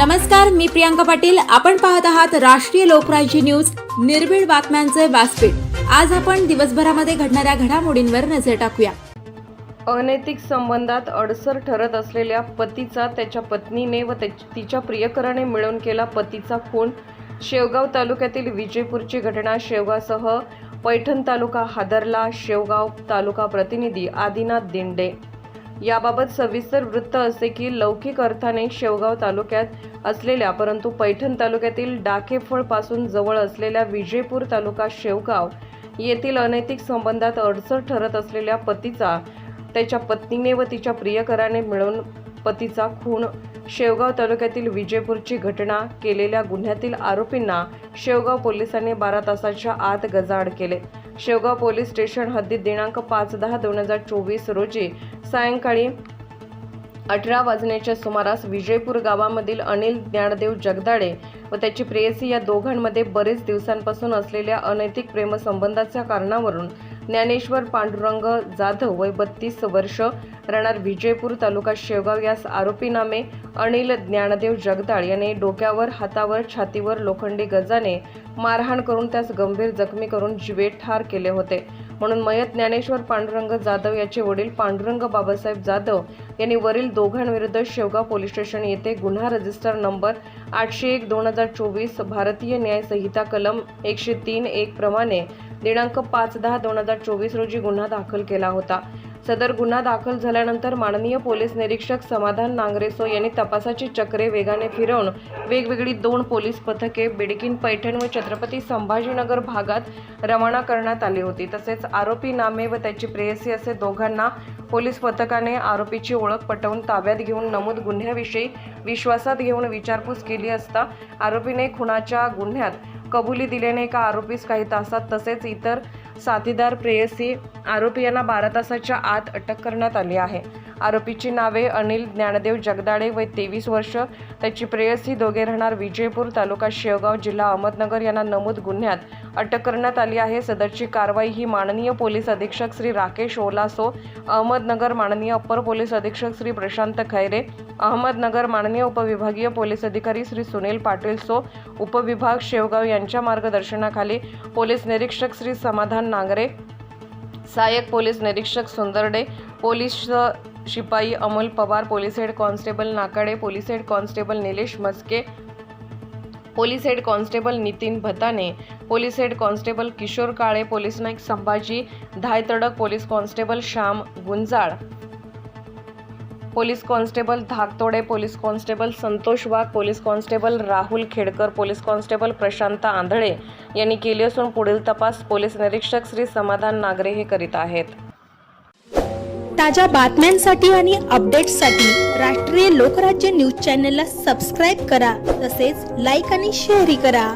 नमस्कार मी प्रियांका पाटील. आपण पाहत आहात राष्ट्रीय लोकराज्य न्यूज. निर्भीड बातम्यांचे व्यासपीठ. आज आपण दिवसभरामध्ये घडणाऱ्या घडामोडींवर नजर टाकूया. अनैतिक संबंधात अडसर ठरत असलेल्या पतीचा त्याच्या पत्नीने व तिच्या प्रियकराने मिळून केला पतीचा खून. शेवगाव तालुक्यातील विजयपूरची घटना शेवगावसह पैठण तालुका हादरला. शेवगाव तालुका प्रतिनिधी आदिनाथ दिंडे. याबाबत सविस्तर वृत्त असे की लौकिक अर्थाने शेवगाव तालुक्यात असलेल्या परंतु पैठण तालुक्यातील डाकेफळपासून जवळ असलेल्या विजयपूर तालुका शेवगाव येथील अनैतिक संबंधात अडचण ठरत असलेल्या पतीचा त्याच्या पत्नीने व तिच्या प्रियकराने मिळून पतीचा खून शेवगाव तालुक्यातील विजयपूरची घटना केलेल्या गुन्ह्यातील आरोपींना शेवगाव पोलिसांनी बारा तासाच्या आत गजाआड केले. शेवगाव पोलीस स्टेशन हद्दीत दिनांक पाच दहा दोन हजार चोवीस रोजी सायंकाळी अठरा वाजण्याच्या सुमारास विजयपूर गावामधील अनिल ज्ञानदेव जगदाळे व त्याची प्रेयसी या दोघांमध्ये बरेच दिवसांपासून असलेल्या अनैतिक प्रेमसंबंधाच्या कारणावरून ज्ञानेश्वर पांडुरंग जाधव वय बत्तीस वर्ष राहणार विजयपूर तालुका शेवगाव यास आरोपीनामे अनिल ज्ञानदेव जगदाळ याने डोक्यावर हातावर छातीवर लोखंडी गजाने मारहाण करून त्यास गंभीर जखमी करून जीवे ठार केले होते. म्हणून मयत ज्ञानेश्वर पांडुरंग जाधव याचे वडील पांडुरंग बाबासाहेब जाधव यांनी वरील दोघांविरुद्ध शेवगाव पोलीस स्टेशन येथे गुन्हा रजिस्टर नंबर आठशे एक दोन हजार चोवीस भारतीय न्याय संहिता कलम एकशे तीन एक प्रमाणे दिनांक पाच दहा दोन हजार चोवीस रोजी गुन्हा दाखल केला होता. सदर गुन्हा दाखल झाल्यानंतर माननीय पोलीस निरीक्षक समाधान नांगरेसो यांनी तपासाची चक्रे वेगाने फिरवून वेगवेगळी दोन पोलीस पथके बिडकीन पैठण व छत्रपती संभाजीनगर भागात रवाना करण्यात आली होती. तसेच आरोपी नामे व त्याची प्रेयसी असे दोघांना पोलीस पथकाने आरोपीची ओळख पटवून ताब्यात घेऊन नमूद गुन्ह्याविषयी विश्वासात घेऊन विचारपूस केली असता आरोपीने खुनाच्या गुन्ह्यात कबुली दिल्याने एका आरोपीस काही तासात तसेच इतर साथीदार प्रेयसी आरोपी यांना बारा तासाच्या आत अटक करण्यात आली आहे. आरोपीची नावे अनिल ज्ञानदेव जगदाळे वय तेवीस वर्ष त्याची प्रेयसी दोघे राहणार विजयपूर तालुका शेवगाव जिल्हा अहमदनगर यांना नमूद गुन्ह्यात अटक करण्यात आली आहे. सदरची कारवाई ही माननीय पोलीस अधीक्षक श्री राकेश ओलासो अहमदनगर माननीय अप्पर पोलीस अधीक्षक श्री प्रशांत खैरे अहमदनगर माननीय उपविभागीय पोलीस अधिकारी श्री सुनील पाटील सो उपविभाग शेवगाव यांच्या मार्गदर्शनाखाली पोलीस निरीक्षक श्री समाधान नांगरे सहाय्यक पोलीस निरीक्षक सुंदरडे पोलीस शिपाई Amol Pawar police head constable Nakade police head constable Nilesh Maske police head constable Nitin Bhatane police head constable Kishor Kale police Naik Sambhaji Dhaytadak police constable Shyam Gunjal police constable Dhaktode police constable Santosh Wagh police constable Rahul Khedkar police constable Prashant Andhale यांनी केली असून पुढील तपास police निरीक्षक श्री समाधान नागरे हे करीत आहेत. ताज्या बातम्यांसाठी आणि अपडेट्ससाठी राष्ट्रीय लोकराज्य न्यूज चॅनलला सबस्क्राईब करा तसेच लाईक आणि शेअरही करा.